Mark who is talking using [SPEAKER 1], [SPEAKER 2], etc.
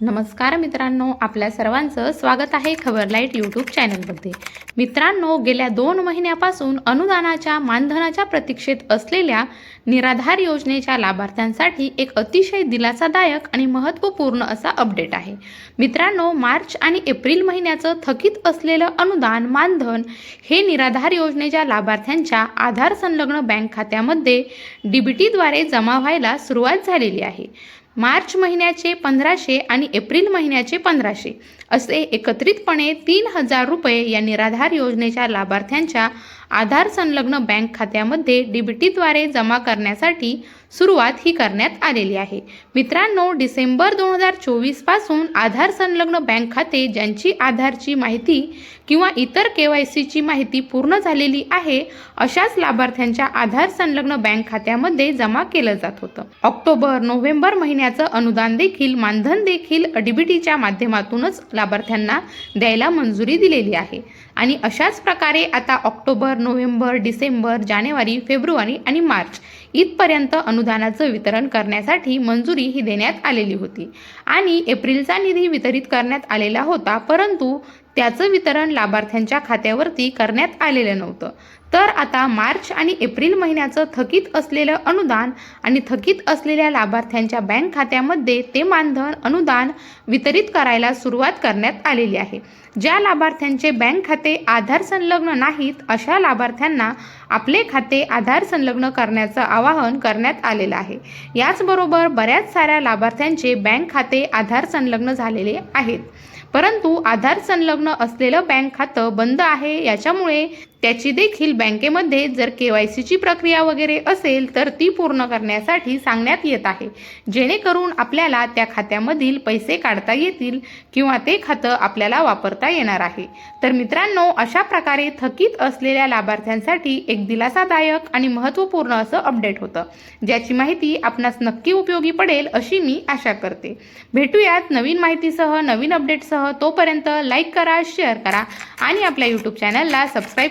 [SPEAKER 1] नमस्कार मित्रांनो आपल्या सर्वांचं स्वागत आहे खबर लाइट यूट्यूब चॅनलमध्ये. मित्रांनो गेल्या दोन महिन्यापासून अनुदानाच्या मानधनाच्या प्रतीक्षेत असलेल्या निराधार योजनेच्या लाभार्थ्यांसाठी एक अतिशय दिलासादायक आणि महत्त्वपूर्ण असा अपडेट आहे. मित्रांनो मार्च आणि एप्रिल महिन्याचं थकीत असलेलं अनुदान मानधन हे निराधार योजनेच्या लाभार्थ्यांच्या आधार संलग्न बँक खात्यामध्ये डी बी टीद्वारे जमा व्हायला सुरुवात झालेली आहे. मार्च महिन्याचे पंधराशे आणि एप्रिल महिन्याचे पंधराशे. असे एकत्रितपणे तीन हजार रुपये या निराधार योजनेच्या लाभार्थ्यांच्या आधार संलग्न बँक खात्यामध्ये डी बी जमा करण्यासाठी सुरुवात ही करण्यात आलेली आहे. मित्रांनो डिसेंबर दोन हजार चोवीसपासून आधार संलग्न बँक खाते ज्यांची आधारची माहिती किंवा इतर के वाय सीची माहिती पूर्ण झालेली आहे अशाच लाभार्थ्यांच्या आधार संलग्न बँक खात्यामध्ये जमा केलं जात होतं. ऑक्टोबर नोव्हेंबर महिन्याचं अनुदान देखील मानधन देखील डीबीटीच्या माध्यमातूनच लाभार्थ्यांना द्यायला मंजुरी दिलेली आहे. आणि अशाच प्रकारे आता ऑक्टोबर नोव्हेंबर डिसेंबर जानेवारी फेब्रुवारी आणि मार्च इथपर्यंत अनुदानाचं वितरण करण्यासाठी मंजुरी ही देण्यात आलेली होती. आणि एप्रिलचा निधी वितरित करण्यात आलेला होता परंतु त्याचं वितरण लाभार्थ्यांच्या खात्यावरती करण्यात आलेलं नव्हतं. तर आता मार्च आणि एप्रिल महिन्याचं थकीत असलेलं अनुदान आणि थकीत असलेल्या लाभार्थ्यांच्या बँक खात्यामध्ये ते मानधन अनुदान वितरित करायला सुरुवात करण्यात आलेली आहे. ज्या लाभार्थ्यांचे बँक खाते आधार संलग्न नाहीत अशा लाभार्थ्यांना आपले खाते आधार संलग्न करण्याचं आवाहन करण्यात आलेलं आहे. याचबरोबर बऱ्याच साऱ्या लाभार्थ्यांचे बँक खाते आधार संलग्न झालेले आहेत. परंतु आधार संलग्न असलेलं बँक खातं बंद आहे याच्यामुळे त्याची देखील बँकेमध्ये जर के वाय सीची प्रक्रिया वगैरे असेल तर ती पूर्ण करण्यासाठी सांगण्यात येत आहे. जेणेकरून आपल्याला त्या खात्यामधील पैसे काढता येतील किंवा ते खातं आपल्याला वापरता येणार आहे. तर मित्रांनो अशा प्रकारे थकीत असलेल्या लाभार्थ्यांसाठी एक दिलासादायक आणि महत्त्वपूर्ण असं अपडेट होतं. ज्याची माहिती आपणास नक्की उपयोगी पडेल अशी मी आशा करते. भेटूयात नवीन माहितीसह नवीन अपडेटसह. तोपर्यंत लाईक करा शेअर करा आणि आपल्या यूट्यूब चॅनलला सबस्क्राईब